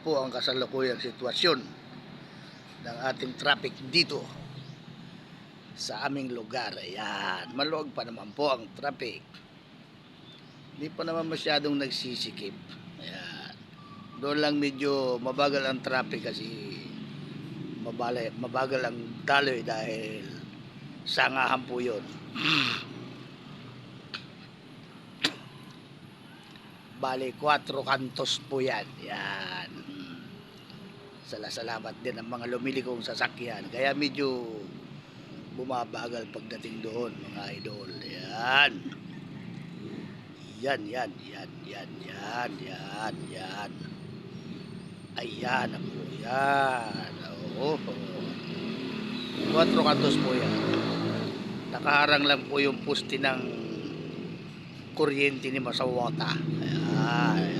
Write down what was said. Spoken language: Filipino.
po ang kasalukuyang sitwasyon ng ating traffic dito sa aming lugar. Ayan, maluwag pa naman po ang traffic. Hindi pa naman masyadong nagsisikip. Ayan. Doon lang medyo mabagal ang traffic kasi mabale, mabagal ang daloy dahil sangahan po yun. Bale, 4 kantos po yan. Yan. Salasalamat din ang mga lumilikong sasakyan. Kaya medyo bumabagal pagdating doon, mga idol. Yan. Yan, yan, yan, yan, yan, yan, yan. Ayan na po, yan. Oo. 4 kantos po yan. Nakaharang lang po yung pusti ng kuryente ni Masawata. Ayan.